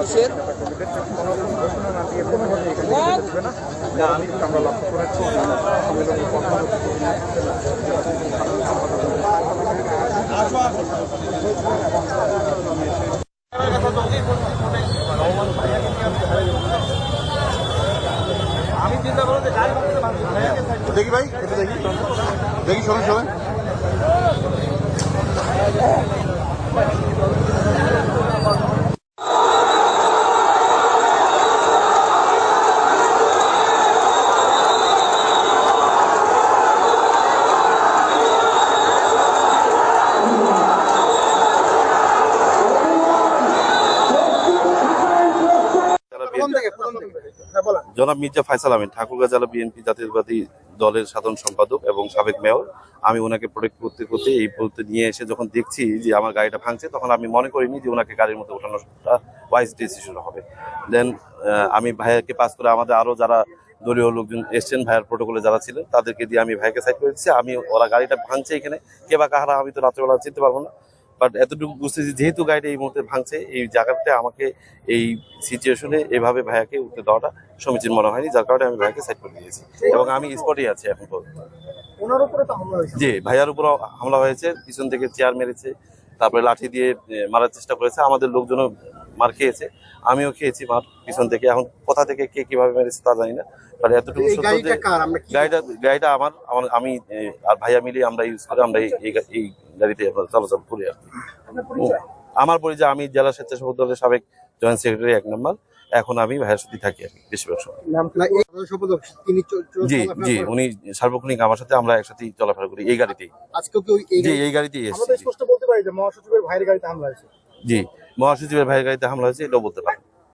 কিসের আমি চিন্তা করো যে দেখি ভাই এটা দেখি। দেখি শোনেন শোনেন। জনাব মির্জা ফাইসাল আমিন ঠাকুরগাঁ জেলা বিএনপি জাতীয়তাবাদী দলের সাধারণ সম্পাদক এবং সাবেক মেয়র। আমি ওনাকে প্রোটেক্ট করতে করতে এই বলতে নিয়ে এসে যখন দেখছি যে আমার গাড়িটা ভাঙছে তখন আমি মনে করিনি যে ওনাকে গাড়ির মধ্যে ওঠানোটা ওয়াইজ ডিসিশন হবে। দেন আমি ভাইয়াকে পাস করে আমাদের আরও যারা দলীয় লোকজন এসছেন ভাইয়ার প্রোটোকলে যারা ছিলেন তাদেরকে দিয়ে আমি ভাইকে সাইড করে দিচ্ছি। আমি ওরা গাড়িটা ভাঙছে এখানে কে বা কাহারা আমি তো রাত্রেবেলা চিনতে পারব না। বাট এতটুকু বুঝতেছি যেহেতু গাড়িটা এই মুহূর্তে ভাঙছে এই জায়গাতে আমাকে এই সিচুয়েশনে এভাবে ভাইয়াকে উঠতে দেওয়াটা সমীচীন মনে হয়নি। যার কারণে আমি ভাইয়াকে সাইড করে দিয়েছি এবং আমি স্পটেই আছি এখন পর্যন্ত। জি ভাইয়ার উপর হামলা হয়েছে। পিছন থেকে চেয়ার মেরেছে তারপরে লাঠি দিয়ে মারার চেষ্টা করেছে। আমাদের লোকজনও মার খেয়েছে আমিও খেয়েছি মার পিছন থেকে। এখন কোথা থেকে কে কীভাবে মেরেছে তা জানি না। বাট এতটুকু গাড়িটা গাড়িটা আমার আমি আর ভাইয়া মিলিয়ে আমরা ইউজ করে আমরা এই গাড়িতে চলাচল করি আর আমার পরিচয় আমি জেলা স্বেচ্ছাসেবক দলের সাবেক জয়েন্ট সেক্রেটারি এক নম্বর। এখন আমি ভাইয়ের সাথে থাকি আর কি বেশিরভাগ সময়। জি জি উনি সার্বক্ষণিক আমার সাথে আমরা একসাথে চলাফেরা করি এই গাড়িতেই। এই জি এই গাড়িতেই এসেছি। পারি গাড়িতে জি মহাসচিবের ভাইয়ের গাড়িতে হামলা হয়েছে এটাও বলতে পারেন